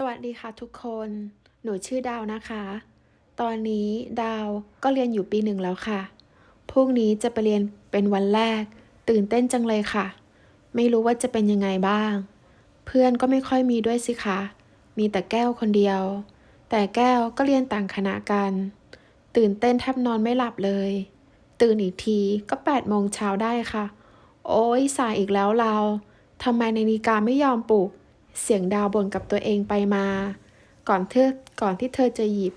สวัสดีค่ะทุกคน หนูชื่อดาวนะคะ ตอนนี้ดาวก็เรียนอยู่ปีหนึ่งแล้วค่ะ พรุ่งนี้จะไปเรียนเป็นวันแรก ตื่นเต้นจังเลยค่ะ ไม่รู้ว่าจะเป็นยังไงบ้าง เพื่อนก็ไม่ค่อยมีด้วยสิคะ มีแต่แก้วคนเดียว แต่แก้วก็เรียนต่างคณะกัน ตื่นเต้นแทบนอนไม่หลับเลย ตื่นอีกทีก็8ปดโมงเช้าได้ค่ะ โอ้ยสายอีกแล้วเราทำไมนาฬิกาไม่ยอมปลุก เสียงดาวบ่นกับตัวเองไปมา ก่อนเธอก่อนที่เธอจะหยิบ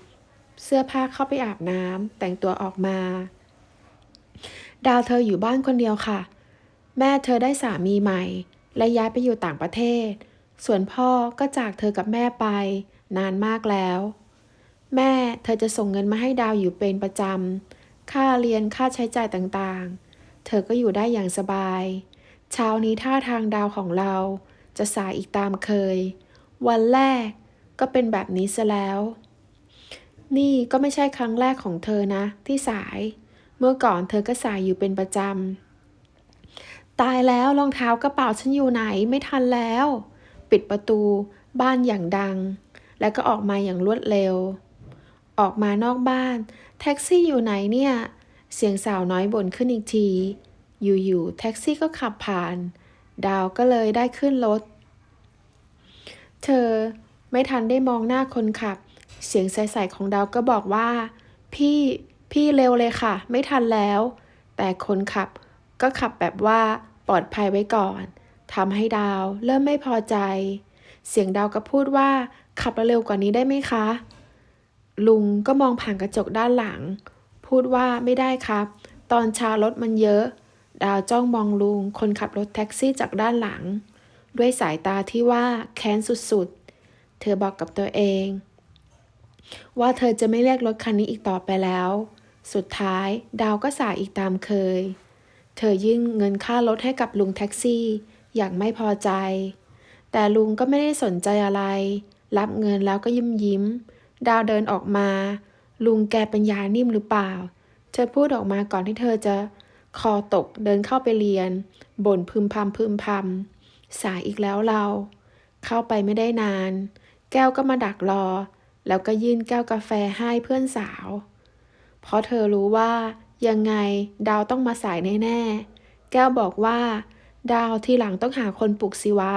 เสื้อผ้าเข้าไปอาบน้ำแต่งตัวออกมา ดาวเธออยู่บ้านคนเดียวค่ะ แม่เธอได้สามีใหม่ และย้ายไปอยู่ต่างประเทศ ส่วนพ่อก็จากเธอกับแม่ไป นานมากแล้ว แม่เธอจะส่งเงินมาให้ดาวอยู่เป็นประจำค่าเรียนค่าใช้จ่ายต่างๆ เธอก็อยู่ได้อย่างสบาย เช้านี้ท่าทางดาวของเรา จะสายอีกตามเคย วันแรกก็เป็นแบบนี้ซะแล้ว นี่ก็ไม่ใช่ครั้งแรกของเธอนะ ที่สาย เมื่อก่อนเธอก็สายอยู่เป็นประจำ ตายแล้วรองเท้ากระเป๋าฉันอยู่ไหนไม่ทันแล้ว ปิดประตูบ้านอย่างดัง แล้วก็ออกมาอย่างรวดเร็ว ออกมานอกบ้าน แท็กซี่อยู่ไหนเนี่ย เสียงสาวน้อยบ่นขึ้นอีกที อยู่ๆแท็กซี่ก็ขับผ่าน ดาวก็เลยได้ขึ้นรถ เธอไม่ทันได้มองหน้าคนขับ เสียงใสๆของดาวก็บอกว่า พี่พี่เร็วเลยค่ะ ไม่ทันแล้ว แต่คนขับก็ขับแบบว่าปลอดภัยไว้ก่อนทำให้ดาวเริ่มไม่พอใจ เสียงดาวก็พูดว่า ขับเร็วกว่านี้ได้ไหมคะ ลุงก็มองผ่านกระจกด้านหลัง พูดว่าไม่ได้ครับ ตอนเช้ารถมันเยอะ ดาวจ้องมองลุงคนขับรถแท็กซี่จากด้านหลัง ด้วยสายตาที่ว่าแค้นสุดๆ เธอบอกกับตัวเอง ว่าเธอจะไม่เรียกรถคันนี้อีกต่อไปแล้ว สุดท้ายดาวก็สายอีกตามเคย เธอยื่นเงินค่ารถให้กับลุงแท็กซี่ อย่างไม่พอใจ แต่ลุงก็ไม่ได้สนใจอะไร รับเงินแล้วก็ยิ้มยิ้ม ดาวเดินออกมา ลุงแกเป็นยานิ่มหรือเปล่า เธอพูดออกมาก่อนที่เธอจะคอตกเดินเข้าไปเรียน บ่นพึมพำพึมพำ สายอีกแล้วเรา เข้าไปไม่ได้นาน แก้วก็มาดักรอ แล้วก็ยื่นแก้วกาแฟให้เพื่อนสาว เพราะเธอรู้ว่ายังไงดาวต้องมาสายแน่ๆ แก้วบอกว่า ดาวทีหลังต้องหาคนปลุกสิวะ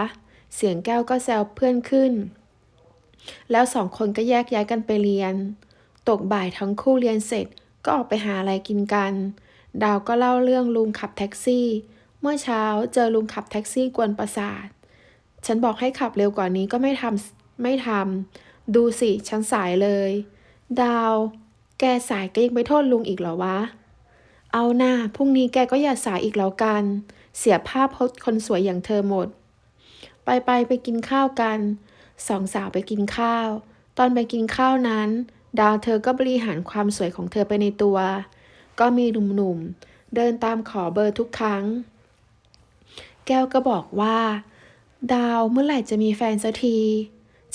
เสียงแก้วก็แซวเพื่อนขึ้น แล้วสองคนก็แยกย้ายกันไปเรียน ตกบ่ายทั้งคู่เรียนเสร็จก็ออกไปหาอะไรกินกัน ดาวก็เล่าเรื่องลุงขับแท็กซี่ เมื่อเช้าเจอลุงขับแท็กซี่กวนประสาท ฉันบอกให้ขับเร็วกว่านี้ก็ไม่ทำไม่ทำดูสิฉันสายเลย ดาว แกสายก็ยังไปโทษลุงอีกเหรอวะ เอาหน้าพรุ่งนี้แกก็อย่าสายอีกแล้วกัน เสียภาพพจน์คนสวยอย่างเธอหมด ไปไปไปกินข้าวกันสองสาวไปกินข้าว ตอนไปกินข้าวนั้น ดาวเธอก็บริหารความสวยของเธอไปในตัว ก็มีหนุ่มๆเดินตามขอเบอร์ทุกครั้ง แก้วก็บอกว่า ดาวเมื่อไหร่จะมีแฟนสักที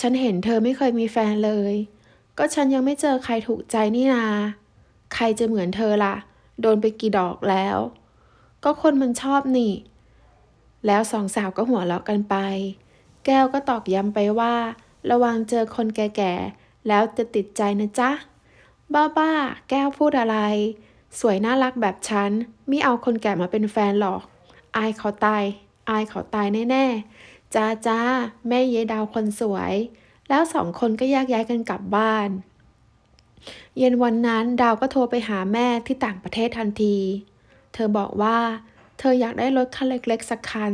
ฉันเห็นเธอไม่เคยมีแฟนเลย ก็ฉันยังไม่เจอใครถูกใจนี่นา ใครจะเหมือนเธอล่ะ โดนไปกี่ดอกแล้ว ก็คนมันชอบนี่ แล้วสองสาวก็หัวเราะกันไป แก้วก็ตอกย้ำไปว่า ระวังเจอคนแก่ๆ แล้วจะติดใจนะจ๊ะ บ้าๆ แก้วพูดอะไร สวยน่ารักแบบฉันไม่เอาคนแก่มาเป็นแฟนหรอก อายเขาตาย อายเขาตายแน่ๆ จ้าจ้าแม่เยดาวคนสวย แล้วสองคนก็แยกย้ายกันกลับบ้าน เย็นวันนั้นดาวก็โทรไปหาแม่ที่ต่างประเทศทันที เธอบอกว่า เธออยากได้รถคันเล็กๆสักคัน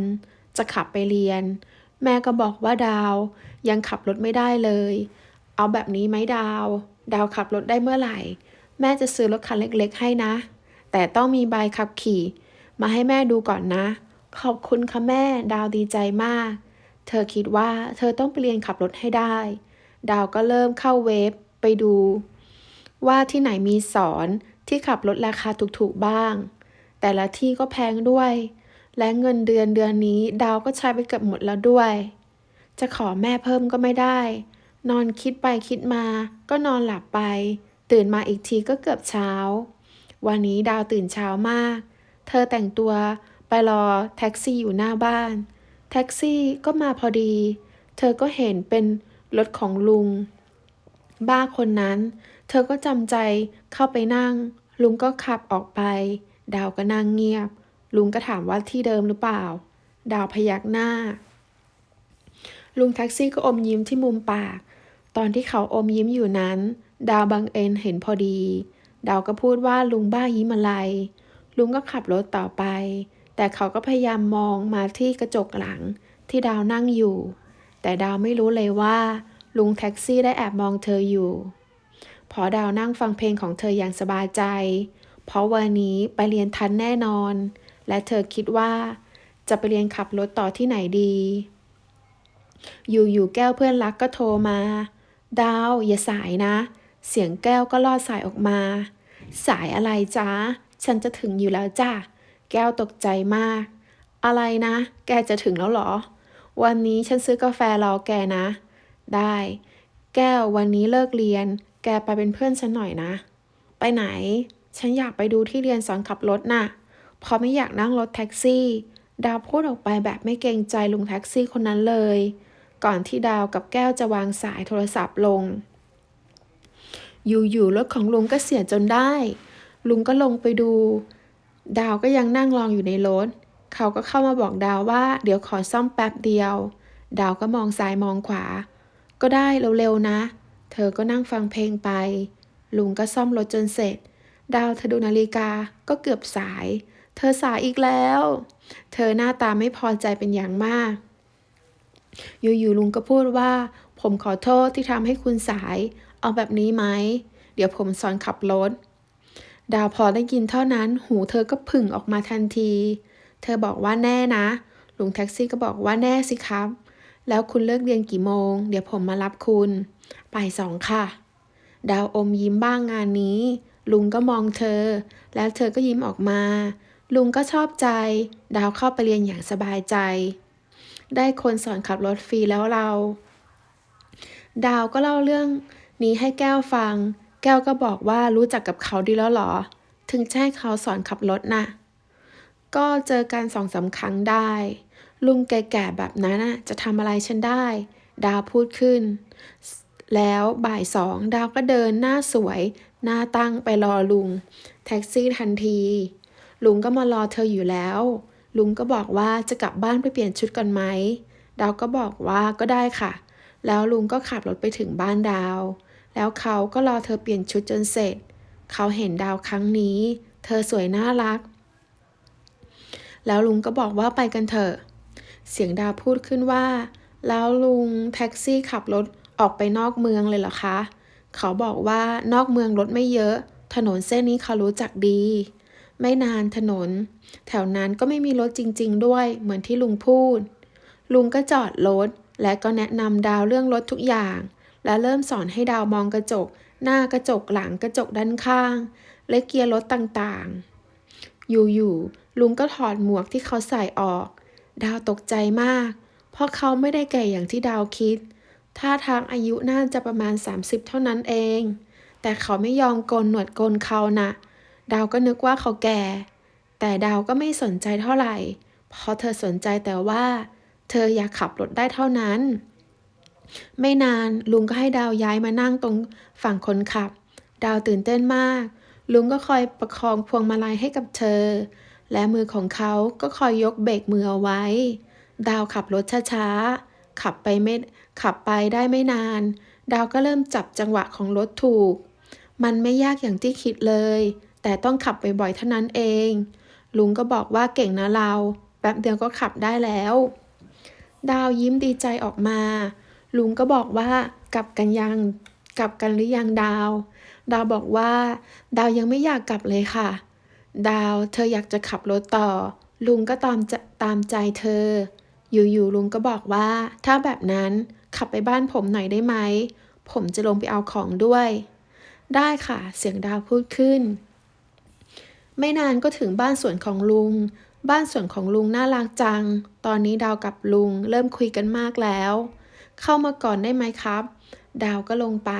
จะขับไปเรียน แม่ก็บอกว่าดาว ยังขับรถไม่ได้เลย เอาแบบนี้ไหมดาว ดาวขับรถได้เมื่อไหร่ แม่จะซื้อรถคันเล็กๆให้นะ แต่ต้องมีใบขับขี่ มาให้แม่ดูก่อนนะ ขอบคุณค่ะแม่ ดาวดีใจมาก เธอคิดว่าเธอต้องไปเรียนขับรถให้ได้ ดาวก็เริ่มเข้าเว็บไปดู ว่าที่ไหนมีสอนที่ขับรถราคาถูกๆบ้าง แต่ละที่ก็แพงด้วย และเงินเดือนเดือนนี้ ดาวก็ใช้ไปเกือบหมดแล้วด้วย จะขอแม่เพิ่มก็ไม่ได้ นอนคิดไปคิดมาก็นอนหลับไป ตื่นมาอีกทีก็เกือบเช้า วันนี้ดาวตื่นเช้ามาก เธอแต่งตัวไปรอแท็กซี่อยู่หน้าบ้าน แท็กซี่ก็มาพอดี เธอก็เห็นเป็นรถของลุง บ้าคนนั้น เธอก็จำใจเข้าไปนั่ง ลุงก็ขับออกไป ดาวก็นั่งเงียบ ลุงก็ถามว่าที่เดิมหรือเปล่า ดาวพยักหน้า ลุงแท็กซี่ก็อมยิ้มที่มุมปาก ตอนที่เขาอมยิ้มอยู่นั้น ดาวบังเอิญเห็นพอดี ดาวก็พูดว่าลุงบ้ายิ้มอะไร ลุงก็ขับรถต่อไป แต่เขาก็พยายามมองมาที่กระจกหลังที่ดาวนั่งอยู่ แต่ดาวไม่รู้เลยว่า ลุงแท็กซี่ได้แอบมองเธออยู่ พอดาวนั่งฟังเพลงของเธออย่างสบายใจ เพราะวันนี้ไปเรียนทันแน่นอน และเธอคิดว่า จะไปเรียนขับรถต่อที่ไหนดี อยู่ๆแก้วเพื่อนรักก็โทรมา ดาวอย่าสายนะ เสียงแก้วก็ลอดสายออกมา สายอะไรจ๊ะ ฉันจะถึงอยู่แล้วจ้ะ แก้วตกใจมาก อะไรนะ แกจะถึงแล้วเหรอ วันนี้ฉันซื้อกาแฟรอแกนะ ได้ แก้ววันนี้เลิกเรียน แกไปเป็นเพื่อนฉันหน่อยนะ ไปไหน ฉันอยากไปดูที่เรียนสอนขับรถน่ะเพราะไม่อยากนั่งรถแท็กซี่ ดาวพูดออกไปแบบไม่เกรงใจลุงแท็กซี่คนนั้นเลย ก่อนที่ดาวกับแก้วจะวางสายโทรศัพท์ลง อยู่ๆรถของลุงก็เสียจนได้ ลุงก็ลงไปดู ดาวก็ยังนั่งรองอยู่ในรถ เขาก็เข้ามาบอกดาวว่า เดี๋ยวขอซ่อมแป๊บเดียว ดาวก็มองซ้ายมองขวา ก็ได้เร็วๆนะ เธอก็นั่งฟังเพลงไป ลุงก็ซ่อมรถจนเสร็จ ดาวเธอดูนาฬิกาก็เกือบสาย เธอสายอีกแล้ว เธอหน้าตาไม่พอใจเป็นอย่างมากอยู่ๆลุงก็พูดว่า ผมขอโทษที่ทำให้คุณสาย เอาแบบนี้ไหม เดี๋ยวผมสอนขับรถ ดาวพอได้ยินเท่านั้น หูเธอก็ผึ่งออกมาทันที เธอบอกว่าแน่นะ ลุงแท็กซี่ก็บอกว่าแน่สิครับ แล้วคุณเลิกเรียนกี่โมง เดี๋ยวผมมารับคุณบ่ายสองค่ะ ดาวอมยิ้มบ้างงานนี้ ลุงก็มองเธอ แล้วเธอก็ยิ้มออกมา ลุงก็ชอบใจ ดาวเข้าไปเรียนอย่างสบายใจ ได้คนสอนขับรถฟรีแล้วเรา ดาวก็เล่าเรื่องนี้ให้แก้วฟัง แก้วก็บอกว่ารู้จักกับเขาดีแล้วหรอ ถึงจะให้เขาสอนขับรถน่ะ ก็เจอกันสองสาครั้งได้ ลุงแก่ๆแบบนั้นนะจะทำอะไรฉันได้ ดาวพูดขึ้น แล้วบ่ายสองดาวก็เดินหน้าสวย หน้าตั้งไปรอลุง แท็กซี่ทันที ลุงก็มารอเธออยู่แล้ว ลุงก็บอกว่าจะกลับบ้านไปเปลี่ยนชุดก่อนไหม ดาวก็บอกว่าก็ได้ค่ะ แล้วลุงก็ขับรถไปถึงบ้านดาว แล้วเขาก็รอเธอเปลี่ยนชุดจนเสร็จ เขาเห็นดาวครั้งนี้ เธอสวยน่ารัก แล้วลุงก็บอกว่าไปกันเถอะ เสียงดาวพูดขึ้นว่า แล้วลุงแท็กซี่ขับรถออกไปนอกเมืองเลยเหรอคะ เขาบอกว่านอกเมืองรถไม่เยอะ ถนนเส้นนี้เขารู้จักดี ไม่นานถนน แถวนั้นก็ไม่มีรถจริง ๆ ด้วย เหมือนที่ลุงพูด ลุงก็จอดรถและก็แนะนำดาวเรื่องรถทุกอย่าง และเริ่มสอนให้ดาวมองกระจก หน้ากระจกหลังกระจกด้านข้าง และเกียร์รถต่างๆ อยู่ๆลุงก็ถอดหมวกที่เขาใส่ออก ดาวตกใจมาก เพราะเขาไม่ได้แก่อย่างที่ดาวคิดท่าทางอายุน่าจะประมาณ 30 เท่านั้นเอง แต่เขาไม่ยอมโกนหนวดโกนเขานะ่ะ ดาวก็นึกว่าเขาแก่ แต่ดาวก็ไม่สนใจเท่าไหร่ เพราะเธอสนใจแต่ว่า เธออยากขับรถได้เท่านั้น ไม่นานลุงก็ให้ดาวย้ายมานั่งตรงฝั่งคนขับ ดาวตื่นเต้นมาก ลุงก็คอยประคองพวงมาลัยให้กับเธอ และมือของเขาก็คอยยกเบรกมือเอาไว้ ดาวขับรถช้าๆ ขับไปไม่ขับไปได้ไม่นาน ดาวก็เริ่มจับจังหวะของรถถูก มันไม่ยากอย่างที่คิดเลย แต่ต้องขับบ่อยๆเท่านั้นเอง ลุงก็บอกว่าเก่งนะเรา แป๊บเดียวก็ขับได้แล้ว ดาวยิ้มดีใจออกมา ลุงก็บอกว่ากลับกันยัง กลับกันหรือยังดาว ดาวบอกว่า ดาวยังไม่อยากกลับเลยค่ะ ดาวเธออยากจะขับรถต่อ ลุงก็ตามตามใจเธอ อยู่ๆลุงก็บอกว่า ถ้าแบบนั้นขับไปบ้านผมหน่อยได้ไหม ผมจะลงไปเอาของด้วย ได้ค่ะ เสียงดาวพูดขึ้น ไม่นานก็ถึงบ้านสวนของลุง บ้านสวนของลุงน่ารักจัง ตอนนี้ดาวกับลุงเริ่มคุยกันมากแล้ว เข้ามาก่อนได้ไหมครับ ดาวก็ลงไป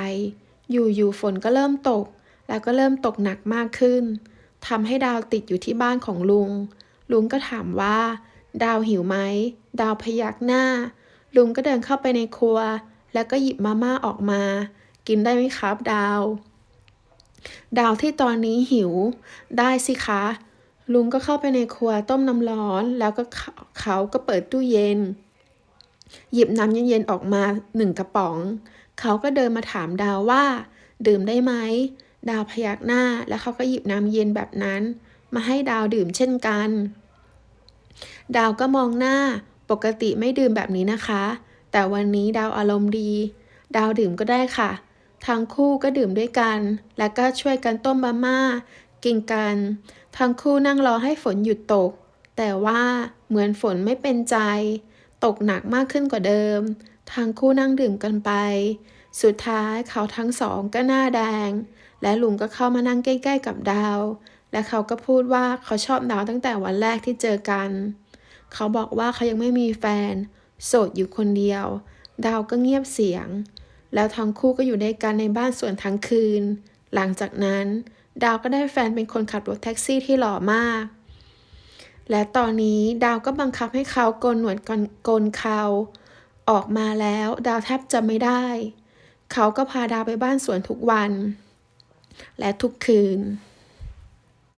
อยู่ๆฝนก็เริ่มตก แล้วก็เริ่มตกหนักมากขึ้นทำให้ดาวติดอยู่ที่บ้านของลุง ลุงก็ถามว่า ดาวหิวไหม ดาวพยักหน้า ลุงก็เดินเข้าไปในครัว แล้วก็หยิบมาม่าออกมา กินได้ไหมครับ ดาว ดาวที่ตอนนี้หิว ได้สิคะ ลุงก็เข้าไปในครัวต้มน้ำร้อน แล้วก็เขาเขาก็เปิดตู้เย็น หยิบน้ำเย็นๆออกมาหนึ่งกระป๋อง เขาก็เดินมาถามดาวว่า ดื่มได้ไหม ดาวพยักหน้าแล้วเขาก็หยิบน้ำเย็นแบบนั้น มาให้ดาวดื่มเช่นกัน ดาวก็มองหน้าปกติไม่ดื่มแบบนี้นะคะ แต่วันนี้ดาวอารมณ์ดี ดาวดื่มก็ได้ค่ะ ทั้งคู่ก็ดื่มด้วยกัน แล้วก็ช่วยกันต้มมาม่ากินกัน ทั้งคู่นั่งรอให้ฝนหยุดตก แต่ว่าเหมือนฝนไม่เป็นใจ ตกหนักมากขึ้นกว่าเดิมทั้งคู่นั่งดื่มกันไป สุดท้ายเขาทั้งสองก็หน้าแดง และลุงก็เข้ามานั่งใกล้ๆกับดาว และเขาก็พูดว่าเขาชอบดาวตั้งแต่วันแรกที่เจอกัน เขาบอกว่าเขายังไม่มีแฟน โสดอยู่คนเดียว ดาวก็เงียบเสียง แล้วทั้งคู่ก็อยู่ด้วยกันในบ้านส่วนทั้งคืน หลังจากนั้น ดาวก็ได้แฟนเป็นคนขับรถแท็กซี่ที่หล่อมาก และตอนนี้ดาวก็บังคับให้เขาโกนหนวดโกนเขาออกมาแล้วดาวแทบจะไม่ได้ เขาก็พาดาวไปบ้านสวนทุกวัน และทุกคืน